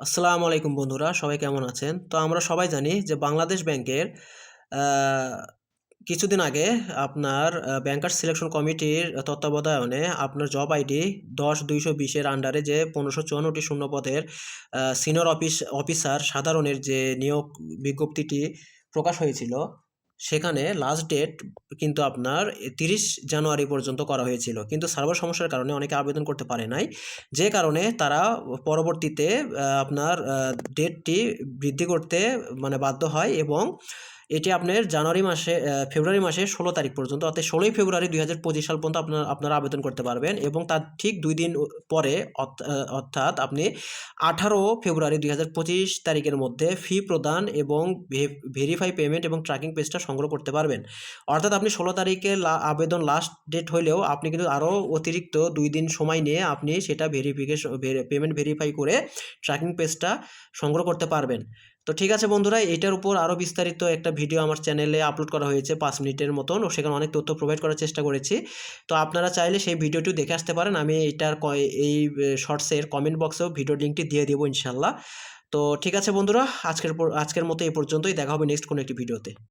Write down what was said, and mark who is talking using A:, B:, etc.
A: আসসালামু আলাইকুম বন্ধুরা, সবাই কেমন আছেন? তো আমরা সবাই জানি যে বাংলাদেশ ব্যাংকের কিছুদিন আগে আপনার ব্যাংকার সিলেকশন কমিটির তত্ত্বাবধায়নে আপনার জব আইডি দশ দুইশো বিশের আন্ডারে যে পনেরোশো চুয়ান্নটি শূন্য পদের সিনিয়র অফিস অফিসার সাধারণের যে নিয়োগ বিজ্ঞপ্তিটি প্রকাশ হয়েছিল সেখানে লাস্ট ডেট কিন্তু আপনার তিরিশ জানুয়ারি পর্যন্ত করা হয়েছিল। কিন্তু সার্ভার সমস্যার কারণে অনেকে আবেদন করতে পারে নাই। যে কারণে তারা পরবর্তীতে আপনার ডেটটি বৃদ্ধি করতে মানে বাধ্য হয় এবং এটি আপনার জানুয়ারি মাসে ফেব্রুয়ারি মাসে ষোলো তারিখ পর্যন্ত, অর্থাৎ ষোলোই ফেব্রুয়ারি দুই হাজার পঁচিশ সাল পর্যন্ত আপনার, আপনারা আবেদন করতে পারবেন এবং তার ঠিক দুই দিন পরে অর্থ- অর্থাৎ আপনি আঠারো ফেব্রুয়ারি দুই হাজার পঁচিশ তারিখের মধ্যে ফি প্রদান এবং ভেরিফাই পেমেন্ট এবং ট্র্যাকিং পেজটা সংগ্রহ করতে পারবেন। অর্থাৎ আপনি ষোলো তারিখে আবেদন লাস্ট ডেট হলেও আপনি কিন্তু আরও অতিরিক্ত দুই দিন সময় নিয়ে আপনি সেটা ভেরিফিকেশন পেমেন্ট ভেরিফাই করে ট্র্যাকিং পেজটা সংগ্রহ করতে পারবেন। তো ঠিক আছে বন্ধুরা, এটার উপর আরও বিস্তারিত একটা ভিডিও আমার চ্যানেলে আপলোড করা হয়েছে পাঁচ মিনিটের মতন, ও সেখানে অনেক তথ্য প্রোভাইড করার চেষ্টা করেছি। তো আপনারা চাইলে সেই ভিডিওটিও দেখে আসতে পারেন, আমি এটার এই শর্টসের কমেন্ট বক্সেও ভিডিও লিঙ্কটি দিয়ে দেবো ইনশাল্লাহ। তো ঠিক আছে বন্ধুরা, আজকের আজকের মতো এই পর্যন্তই, দেখা হবে নেক্সট কোনো একটি ভিডিওতে